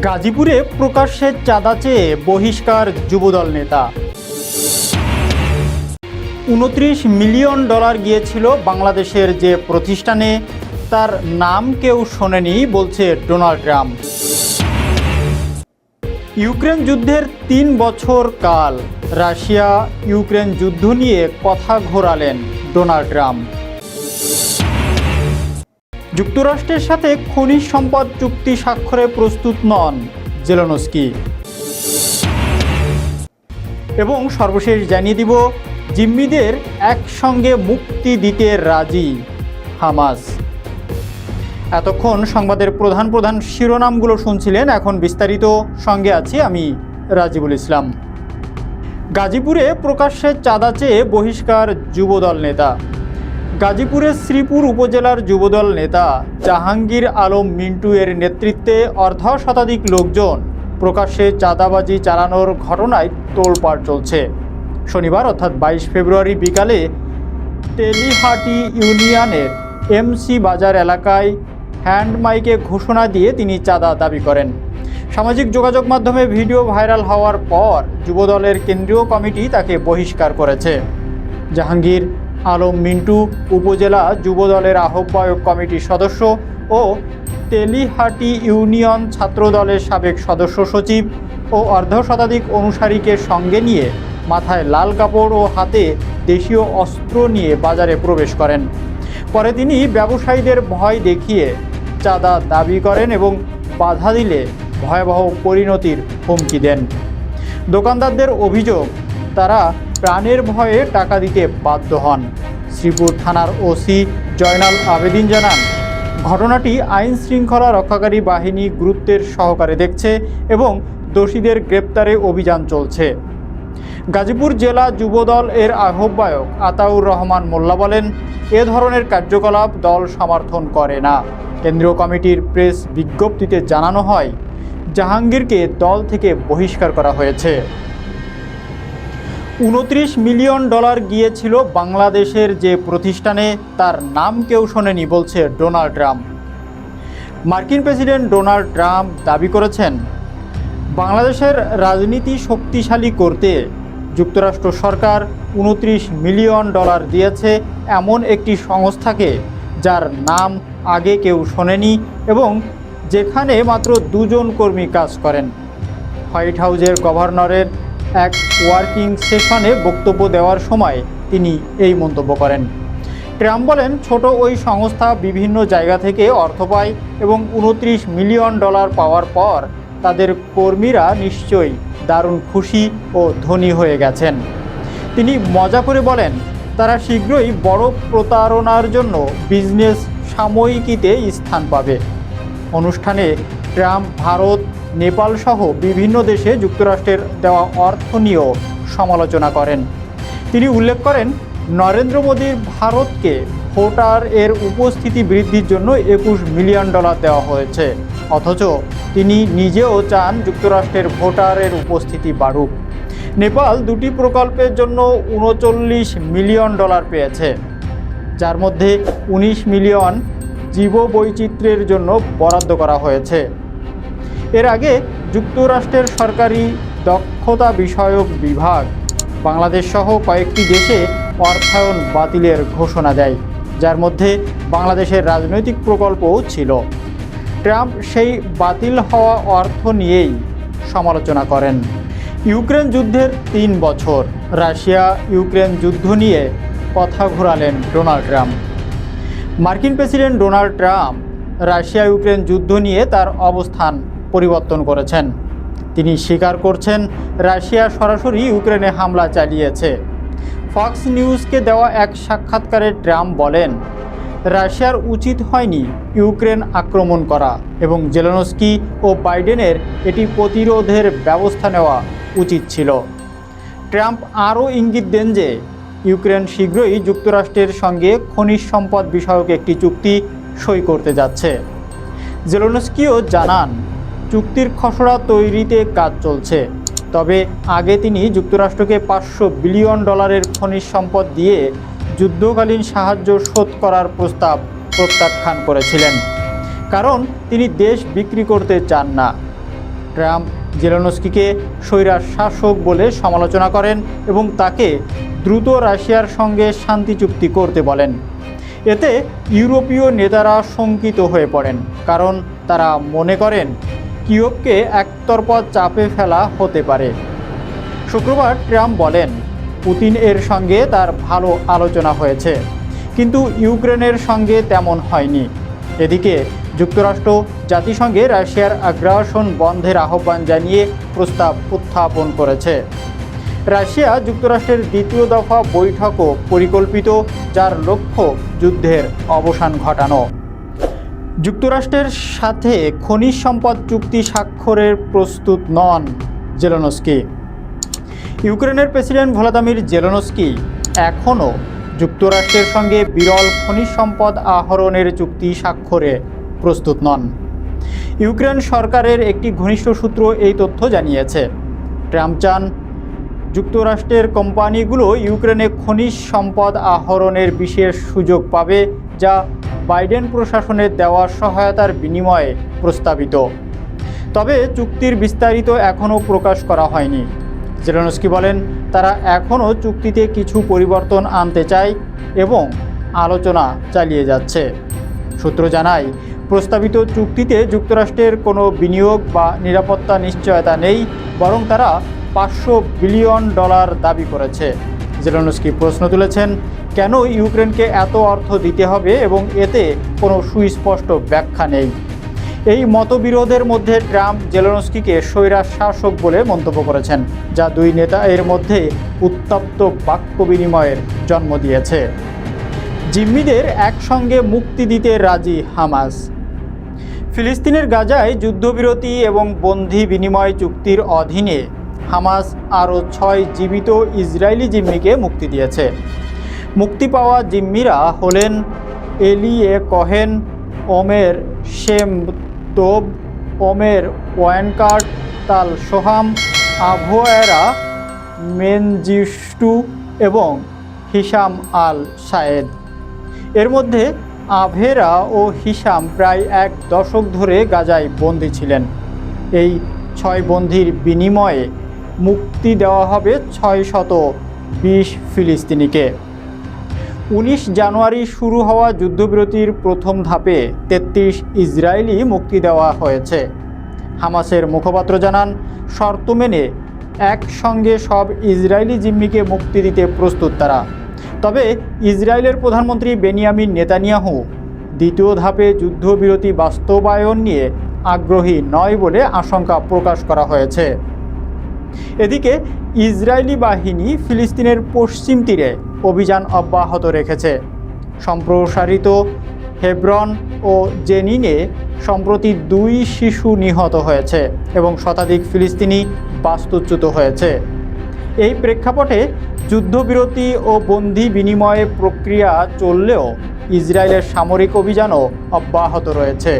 গাজীপুরে প্রকাশ্যে চাঁদা চেয়ে বহিষ্কার যুবদল নেতা। উনত্রিশ মিলিয়ন ডলার গিয়েছিল বাংলাদেশের যে প্রতিষ্ঠানে, তার নাম কেউ শোনেনি, বলছে ডোনাল্ড ট্রাম্প। ইউক্রেন যুদ্ধের তিন বছর কাল, রাশিয়া ইউক্রেন যুদ্ধ নিয়ে কথা ঘোরালেন ডোনাল্ড ট্রাম্প। যুক্তরাষ্ট্রের সাথে খনিজ সম্পদ চুক্তি স্বাক্ষরে প্রস্তুত নন জেলনস্কি। এবং সর্বশেষ জানিয়ে দিব, জিম্মিদের একসঙ্গে মুক্তি দিতে রাজি হামাস। এতক্ষণ সংবাদের প্রধান প্রধান শিরোনামগুলো শুনছিলেন, এখন বিস্তারিত সঙ্গে আছি আমি রাজিবুল ইসলাম। গাজীপুরে প্রকাশ্যে চাঁদা চেয়ে বহিষ্কার যুবদল নেতা। গাজীপুরের শ্রীপুর উপজেলার যুবদল নেতা জাহাঙ্গীর আলম মিন্টু এর নেতৃত্বে অর্ধ শতাধিক লোকজন প্রকাশ্যে চাঁদাবাজি চালানোর ঘটনায় তোলপাড় চলছে। শনিবার অর্থাৎ বাইশ ফেব্রুয়ারি বিকালে তেলিহাটি ইউনিয়নের এমসি বাজার এলাকায় হ্যান্ড মাইকে ঘোষণা দিয়ে তিনি চাঁদা দাবি করেন। সামাজিক যোগাযোগ মাধ্যমে ভিডিও ভাইরাল হওয়ার পর যুবদলের কেন্দ্রীয় কমিটি তাকে বহিষ্কার করেছে। জাহাঙ্গীর আলম মিন্টু উপজেলা যুবদলের আহ্বায়ক কমিটির সদস্য ও তেলিহাটি ইউনিয়ন ছাত্রদলের সাবেক সদস্য সচিব ও অর্ধ শতাধিক অনুসারীকে সঙ্গে নিয়ে মাথায় লাল কাপড় ও হাতে দেশীয় অস্ত্র নিয়ে বাজারে প্রবেশ করেন। পরে তিনি ব্যবসায়ীদের ভয় দেখিয়ে চাঁদা দাবি করেন এবং বাধা দিলে ভয়াবহ পরিণতির হুমকি দেন। দোকানদারদের অভিযোগ, তারা প্রাণের ভয়ে টাকা দিতে বাধ্য হন। শ্রীপুর থানার ওসি জয়নাল আবেদিন জানান, ঘটনাটি আইন শৃঙ্খলা রক্ষাকারী বাহিনী গুরুত্বের সহকারে দেখছে এবং দোষীদের গ্রেপ্তারে অভিযান চলছে। গাজীপুর জেলা যুবদল এর আহ্বায়ক আতাউর রহমান মোল্লা বলেন, এ ধরনের কার্যকলাপ দল সমর্থন করে না। কেন্দ্রীয় কমিটির প্রেস বিজ্ঞপ্তিতে জানানো হয়, জাহাঙ্গীরকে দল থেকে বহিষ্কার করা হয়েছে। উনত্রিশ মিলিয়ন ডলার গিয়েছিল বাংলাদেশের যে প্রতিষ্ঠানে, তার নাম কেউ শোনেনি, বলছে ডোনাল্ড ট্রাম্প। মার্কিন প্রেসিডেন্ট ডোনাল্ড ট্রাম্প দাবি করেছেন, বাংলাদেশের রাজনীতি শক্তিশালী করতে যুক্তরাষ্ট্র সরকার উনত্রিশ মিলিয়ন ডলার দিয়েছে এমন একটি সংস্থাকে, যার নাম আগে কেউ শোনেনি এবং যেখানে মাত্র দুজন কর্মী কাজ করেন। হোয়াইট হাউজের গভর্নরের এক ওয়ার্কিং সেশনে বক্তব্য দেওয়ার সময় তিনি এই মন্তব্য করেন। ট্রাম্প বলেন, ছোট ওই সংস্থা বিভিন্ন জায়গা থেকে অর্থ পায় এবং উনত্রিশ মিলিয়ন ডলার পাওয়ার পর তাদের কর্মীরা নিশ্চয়ই দারুণ খুশি ও ধনী হয়ে গেছেন। তিনি মজা করে বলেন, তারা শীঘ্রই বড় প্রতারণার জন্য বিজনেস সাময়িকীতে স্থান পাবে। অনুষ্ঠানে ট্রাম্প ভারত নেপাল সহ বিভিন্ন দেশে যুক্তরাষ্ট্রের দেওয়া অর্থ নিয়েও সমালোচনা করেন। তিনি উল্লেখ করেন, নরেন্দ্র মোদীর ভারতকে ভোটার এর উপস্থিতি বৃদ্ধির জন্য একুশ মিলিয়ন ডলার দেওয়া হয়েছে। অথচ তিনি নিজেও চান যুক্তরাষ্ট্রের ভোটারের উপস্থিতি বাড়ুক। নেপাল দুটি প্রকল্পের জন্য উনচল্লিশ মিলিয়ন ডলার পেয়েছে। যার মধ্যে ১৯ মিলিয়ন জীববৈচিত্র্যের জন্য বরাদ্দ করা হয়েছে। এর আগে যুক্তরাষ্ট্রের সরকারি দক্ষতা বিষয়ক বিভাগ বাংলাদেশ সহ কয়েকটি দেশে অর্থায়ন বাতিলের ঘোষণা দেয়, যার মধ্যে বাংলাদেশের রাজনৈতিক প্রকল্পও ছিল। ট্রাম্প সেই বাতিল হওয়া অর্থ নিয়েই সমালোচনা করেন। ইউক্রেন যুদ্ধের তিন বছর, রাশিয়া ইউক্রেন যুদ্ধ নিয়ে কথা ঘোরালেন ডোনাল্ড ট্রাম্প। মার্কিন president Donald Trump Russia Ukraine যুদ্ধ নিয়ে তার অবস্থান পরিবর্তন করেছেন। তিনি স্বীকার করছেন, রাশিয়া সরাসরি ইউক্রেনে হামলা চালিয়েছে। ফক্স নিউজকে দেওয়া এক সাক্ষাৎকারে ট্রাম্প বলেন, রাশিয়ার উচিত হয়নি ইউক্রেন আক্রমণ করা এবং জেলেনস্কি ও বাইডেনের এটি প্রতিরোধের ব্যবস্থা নেওয়া উচিত ছিল। ট্রাম্প আরও ইঙ্গিত দেন যে, ইউক্রেন শীঘ্রই যুক্তরাষ্ট্রের সঙ্গে খনিজ সম্পদ বিষয়ক একটি চুক্তি সই করতে যাচ্ছে। জেলোনস্কিও জানান চুক্তির খসড়া তৈরিতে কাজ চলছে। তবে আগে তিনি যুক্তরাষ্ট্রকে পাঁচশো বিলিয়ন ডলারের খনিজ সম্পদ দিয়ে যুদ্ধকালীন সাহায্য শোধ করার প্রস্তাব প্রত্যাখ্যান করেছিলেন। কারণ তিনি দেশ বিক্রি করতে চান না। ট্রাম্প জেলেনস্কিকে স্বৈরার শাসক বলে সমালোচনা করেন এবং তাকে দ্রুত রাশিয়ার সঙ্গে শান্তি চুক্তি করতে বলেন। এতে ইউরোপীয় নেতারা শঙ্কিত হয়ে পড়েন, কারণ তারা মনে করেন কিয়বকে একতরফা চাপে ফেলা হতে পারে। শুক্রবার ট্রাম্প বলেন, পুতিন এর সঙ্গে তার ভালো আলোচনা হয়েছে, কিন্তু ইউক্রেনের সঙ্গে তেমন হয়নি। এদিকে, যুক্তরাষ্ট্র জাতিসংঘে রাশিয়ার আগ্রাসন বন্ধের আহ্বান জানিয়ে প্রস্তাব উত্থাপন করেছে। রাশিয়া যুক্তরাষ্ট্রের দ্বিতীয় দফা বৈঠকও পরিকল্পিত, যার লক্ষ্য যুদ্ধের অবসান ঘটানো। যুক্তরাষ্ট্রের সাথে খনিজ সম্পদ চুক্তি স্বাক্ষরের প্রস্তুত নন জেলনস্কি। ইউক্রেনের প্রেসিডেন্ট ভলাদামির জেলনস্কি এখনও যুক্তরাষ্ট্রের সঙ্গে বিরল খনিজ সম্পদ আহরণের চুক্তি স্বাক্ষরে প্রস্তুত নন। ইউক্রেন সরকারের একটি ঘনিষ্ঠ সূত্র এই তথ্য জানিয়েছে। ট্রাম্প চান যুক্তরাষ্ট্রের কোম্পানিগুলো ইউক্রেনে খনিজ সম্পদ আহরণের বিশেষ সুযোগ পাবে, যা বাইডেন প্রশাসনের দেওয়া সহায়তার বিনিময়ে প্রস্তাবিত। তবে চুক্তির বিস্তারিত এখনও প্রকাশ করা হয়নি। জেলেনস্কি বলেন, তারা এখনও চুক্তিতে কিছু পরিবর্তন আনতে চায় এবং আলোচনা চালিয়ে যাচ্ছে। সূত্র জানায়, প্রস্তাবিত চুক্তিতে যুক্তরাষ্ট্রের কোনো বিনিয়োগ বা নিরাপত্তা নিশ্চয়তা নেই, বরং তারা পাঁচশো বিলিয়ন ডলার দাবি করেছে। জেলেনস্কি প্রশ্ন তুলেছেন, কেন ইউক্রেনকে এত অর্থ দিতে হবে এবং এতে কোনো সুস্পষ্ট ব্যাখ্যা নেই? এই মতবিরোধের মধ্যে ট্রাম্প জেলেনস্কিকে স্বৈরা শাসক বলে মন্তব্য করেছেন, যা দুই নেতা এর মধ্যে উত্তপ্ত বাক্য বিনিময়ের জন্ম দিয়েছে। জিম্মিদের একসঙ্গে মুক্তি দিতে রাজি হামাস। ফিলিস্তিনের গাজায় যুদ্ধবিরতি এবং বন্দি বিনিময় চুক্তির অধীনে হামাস আরও ছয় জীবিত ইসরায়েলি জিম্মিকে মুক্তি দিয়েছে। মুক্তি পাওয়া জিম্মিরা হলেন এলিয়ে কহেন, ওমের শেম তোব ওমের ওয়ানকার্ট, তাল সোহাম আভোয়েরা মেনজিস্টু এবং হিসাম আল শায়েদ এর মধ্যে আভেরা ও হিসাম প্রায় এক দশক ধরে গাজায় বন্দী ছিলেন। এই ছয় বন্দির বিনিময়ে মুক্তি দেওয়া হবে ছয় শত বিশ ফিলিস্তিনিকে। উনিশ জানুয়ারি শুরু হওয়া যুদ্ধবিরতির প্রথম ধাপে তেত্রিশ ইসরায়েলি মুক্তি দেওয়া হয়েছে। হামাসের মুখপাত্র জানান, শর্ত মেনে একসঙ্গে সব ইসরায়েলি জিম্মিকে মুক্তি দিতে প্রস্তুত তারা। তবে ইসরায়েলের প্রধানমন্ত্রী বেনিয়ামিন নেতানিয়াহু দ্বিতীয় ধাপে যুদ্ধবিরতি বাস্তবায়ন নিয়ে আগ্রহী নয় বলে আশঙ্কা প্রকাশ করা হয়েছে। এদিকে ইসরায়েলি বাহিনী ফিলিস্তিনের পশ্চিম তীরে অভিযান অব্যাহত রেখেছে। সম্প্রসারিত হেব্রন ও জেনিনে সম্প্রতি দুই শিশু নিহত হয়েছে এবং শতাধিক ফিলিস্তিনি বাস্তুচ্যুত হয়েছে। এই প্রেক্ষাপটে যুদ্ধবিরতি ও বন্দি বিনিময়ে প্রক্রিয়া চললেও ইসরায়েলের সামরিক অভিযানও অব্যাহত রয়েছে।